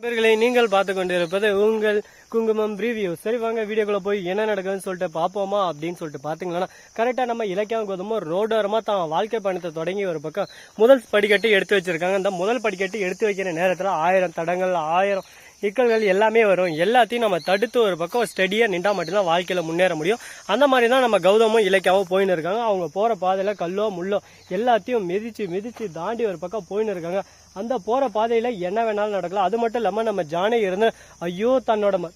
நண்பர்களை நீங்கள் பார்த்து கொண்டிருப்பது உங்கள் குங்குமம் ரிவ்யூ சரி வாங்க வீடியோக்குள்ள போய் என்ன நடக்குதுன்னு சொல்லிட்டு பார்ப்போமா அப்படின்னு சொல்லிட்டு பார்த்தீங்கன்னா கரெக்டாக நம்ம இலக்கியம் கோதுமோ ரோடோரமாக தான் வாழ்க்கை பயணத்தை தொடங்கி ஒரு பக்கம் முதல் படிக்கட்டு எடுத்து வச்சிருக்காங்க. இந்த முதல் படிக்கட்டு எடுத்து வைக்கிற நேரத்தில் ஆயிரம் தடங்கள் ஆயிரம் இக்கல்கள் எல்லாமே வரும். எல்லாத்தையும் நம்ம தடுத்து ஒரு பக்கம் ஸ்டடியாக நின்றா மட்டும்தான் வாழ்க்கையில் முன்னேற முடியும். அந்த மாதிரி தான் நம்ம கௌதமும் இலக்கியாவும் போயின்னு இருக்காங்க. அவங்க போகிற பாதையில் கல்லோ முள்ளோ எல்லாத்தையும் மிதித்து மிதித்து தாண்டி ஒரு பக்கம் போயின்னு இருக்காங்க. அந்த போகிற பாதையில் என்ன வேணாலும் நடக்கலாம். அது மட்டும் இல்லாமல் நம்ம ஜானகி இருந்து ஐயோ தன்னோட ம-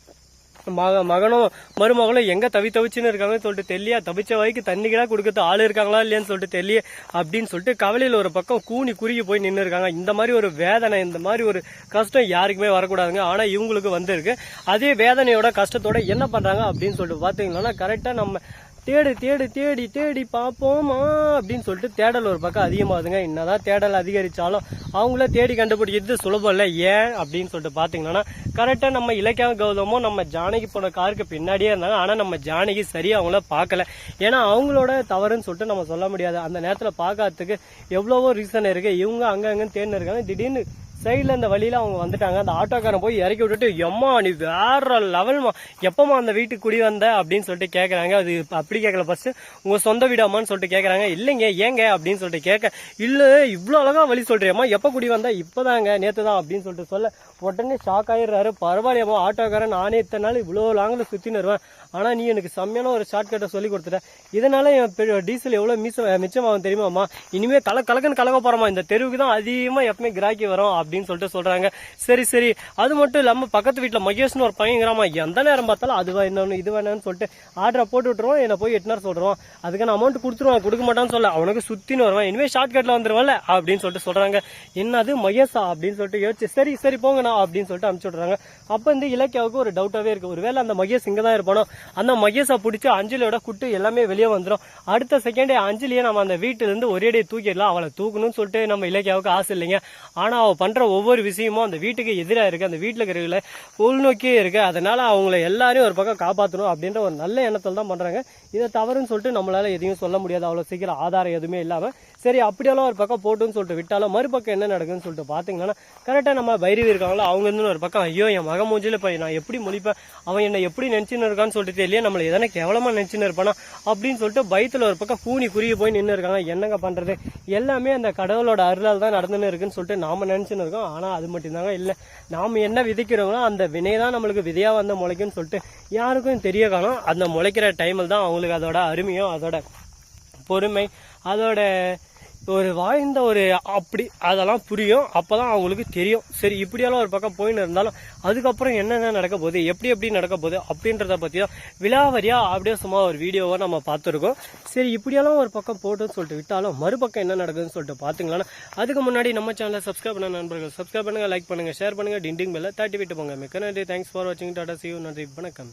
மக மகனும் மருமகளும் எங்கே தவி தவிச்சுன்னு இருக்காங்கன்னு சொல்லிட்டு தெரியல தவிச்ச வரைக்கும் தண்ணி கொடுக்கறது ஆள் இருக்காங்களா இல்லையான்னு சொல்லிட்டு தெரியல அப்படின்னு சொல்லிட்டு கவலையில் ஒரு பக்கம் கூனி குறுகி போய் நின்று இருக்காங்க. இந்த மாதிரி ஒரு வேதனை இந்த மாதிரி ஒரு கஷ்டம் யாருக்குமே வரக்கூடாதுங்க. ஆனால் இவங்களுக்கு வந்திருக்கு. அதே வேதனையோட கஷ்டத்தோட என்ன பண்ணுறாங்க அப்படின்னு சொல்லிட்டு பார்த்தீங்கன்னா கரெக்டாக நம்ம தேடு தேடு தேடி தேடி பார்ப்போமா அப்படின்னு சொல்லிட்டு தேடல் ஒரு பக்கம் அதிகமாகுதுங்க. என்னதான் தேடல் அதிகரித்தாலும் அவங்கள தேடி கண்டுபிடிக்கிறது சுலபம் இல்லை. ஏன் அப்படின்னு சொல்லிட்டு பார்த்தீங்கன்னா கரெக்டாக நம்ம இலக்கிய கௌதமும் நம்ம ஜானகி போன காருக்கு பின்னாடியே இருந்தாங்க. ஆனால் நம்ம ஜானகி சரியாக அவங்கள பார்க்கல. ஏன்னா அவங்களோட தவறுன்னு சொல்லிட்டு நம்ம சொல்ல முடியாது. அந்த நேரத்தில் பார்க்கறதுக்கு எவ்வளவோ ரீசன் இருக்குது இவங்க அங்கங்கன்னு தேர்ந்து இருக்காங்க. திடீர்னு சைடில் இந்த வழியில் அவங்க வந்துட்டாங்க. அந்த ஆட்டோக்காரன் போய் இறக்கி விட்டுட்டு எம்மா நீ வேற லெவல்மா எப்பமா அந்த வீட்டுக்கு குடி வந்த? அப்படின்னு சொல்லிட்டு கேட்குறாங்க அது அப்படி கேட்கல ஃபஸ்ட்டு உங்க சொந்த வீடாமான்னு சொல்லிட்டு கேட்குறாங்க இல்லைங்க ஏங்க அப்படின்னு சொல்லிட்டு கேட்க இல்லை இவ்வளோ அழகா வழி சொல்கிறியம்மா எப்போ குடி வந்தா? இப்போதாங்க நேற்று தான் அப்படின்னு சொல்லிட்டு சொல்ல உடனே ஷாக் ஆயிடுறாரு. பரவாயில்லையம்மா ஆட்டோக்காரன் நானே இத்தனை நாள் இவ்வளோ லாங்கில் சுற்றின்னு வருவேன் ஆனால் நீ எனக்கு செம்மையான ஒரு ஷார்ட்கட்டை சொல்லி கொடுத்துட்ட. இதனால என் பெ- டீசல் எவ்வளோ மிச்சம் மிச்சமாகும் தெரியுமாம்மா? இனிமேல் கல கலக்குன்னு கலக்க போகிறோம்மா இந்த தெருவுக்கு தான் அதிகமாக எப்பவுமே கிராக்கி வரும் அப்படின்னு சொல்லிட்டு சொல்றாங்க. சரி சரி. அது மட்டும் இல்லாமல் பக்கத்து வீட்டில் மகேஷ்னு ஒரு பையங்கிறாமா எந்த நேரம் பார்த்தாலும் அது என்னன்னு இது வேணும்னு சொல்லிட்டு ஆர்டரை போட்டு விட்டுருவோம் என்னை போய் எட்டுனார் சொல்கிறோம் அதுக்கான அமௌண்ட் கொடுத்துருவான் கொடுக்க மாட்டான்னு சொல்ல அவனுக்கு சுத்தின்னு வருவான். இனிமே ஷார்ட்கட்ல வந்துருவல அப்படின்னு சொல்லிட்டு சொல்றாங்க. என்னது மகேஷா? அப்படின்னு சொல்லிட்டு யோசிச்சு சரி சரி போங்கண்ணா அப்படின்னு சொல்லிட்டு அனுப்பிச்சு விட்றாங்க அப்போ இந்த இலக்கியாவுக்கு ஒரு டவுட்டாவே இருக்கு. ஒருவேளை அந்த மகேஷ் இங்கே தான் இருப்பானோ? அந்த மகேஷை பிடிச்சி அஞ்சலியோட குட்டு எல்லாமே வெளியே வந்துடும் அடுத்த செகண்டே அஞ்சலியை நம்ம அந்த வீட்டுல இருந்து ஒரேடியே தூக்கிடலாம். அவளை தூக்கணும்னு சொல்லிட்டு நம்ம இலக்கியாவுக்கு ஆசை இல்லைங்க. ஆனா அவ பண்ற ஒவ்வொரு விஷயமும் அந்த வீட்டுக்கு எதிராக இருக்கு அந்த வீட்டுல இருக்கிறவங்கள உள்நோக்கியே இருக்கு. அதனால அவங்கள எல்லாரையும் ஒரு பக்கம் காப்பாற்றணும் அப்படின்ற ஒரு நல்ல எண்ணத்தில் தான் பண்றாங்க. இதை தவறுன்னு சொல்லிட்டு நம்மளால எதையும் சொல்ல முடியாது. அவ்வளவு சீக்கிரம் ஆதாரம் எதுவுமே இல்லாம சரி அப்படியெல்லாம் ஒரு பக்கம் போட்டுன்னு சொல்லிட்டு விட்டாலும் மறுபக்கம் என்ன நடக்குதுன்னு சொல்லிட்டு பாத்தீங்கன்னா கரெக்டா நம்ம பைரவி இருக்காங்களோ? அவங்க இருந்து ஒரு பக்கம் ஐயோ என் மக மூஞ்சில போய் நான் எப்படி முழிப்பேன்? அவன் என்ன எப்படி நினைச்சுன்னு இருக்கான்னு சொல்லிட்டு தெரியல நம்மள எதனா கேவலமா நினைச்சுன்னு இருப்பானா? அப்படின்னு சொல்லிட்டு பயத்துல ஒரு பக்கம் பூனி குறுகி போய் நின்று இருக்காங்க. என்னங்க பண்றது? எல்லாமே அந்த கடவுளோட அருளால் தான் நடந்துன்னு இருக்குன்னு சொல்லிட்டு நாம நினைச்சுன்னு இருக்கோம் ஆனா அது மட்டும்தாங்க. இல்ல நாம என்ன விதைக்கிறோங்களோ அந்த வினை தான் நம்மளுக்கு விதையா வந்த முளைக்கும்னு சொல்லிட்டு யாருக்கும் தெரிய காணும். அந்த முளைக்கிற டைமில் தான் அவங்களுக்கு அதோட அருமையும் அதோட பொறுமை அதோட ஒரு வாய்ந்த ஒரு அப்படி அதெல்லாம் புரியும். அப்போ தான் அவங்களுக்கு தெரியும். சரி இப்படியெல்லாம் ஒரு பக்கம் போயின்னு இருந்தாலும் அதுக்கப்புறம் என்னென்ன நடக்க போகுது எப்படி எப்படி நடக்க போகுது அப்படின்றத பற்றி தான் விலாவரியா அப்படியே சும்மா ஒரு வீடியோவை நம்ம பார்த்துருக்கோம். சரி இப்படியெல்லாம் ஒரு பக்கம் போட்டுன்னு சொல்லிட்டு விட்டாலும் மறுபக்கம் என்ன நடக்குதுன்னு சொல்லிட்டு பாத்தீங்களா அதுக்கு முன்னாடி நம்ம சேனலை சப்ஸ்கிரைப் பண்ண நண்பர்கள் சப்ஸ்கிரைப் பண்ணுங்கள் லைக் பண்ணுங்கள் ஷேர் பண்ணுங்க டிண்டிங் பெல்ல தட்டி விட்டு போங்க. மிக்க நன்றி. தேங்க்ஸ் ஃபார் வாட்சிங் டாடா சியூ நன்றி. வணக்கம்.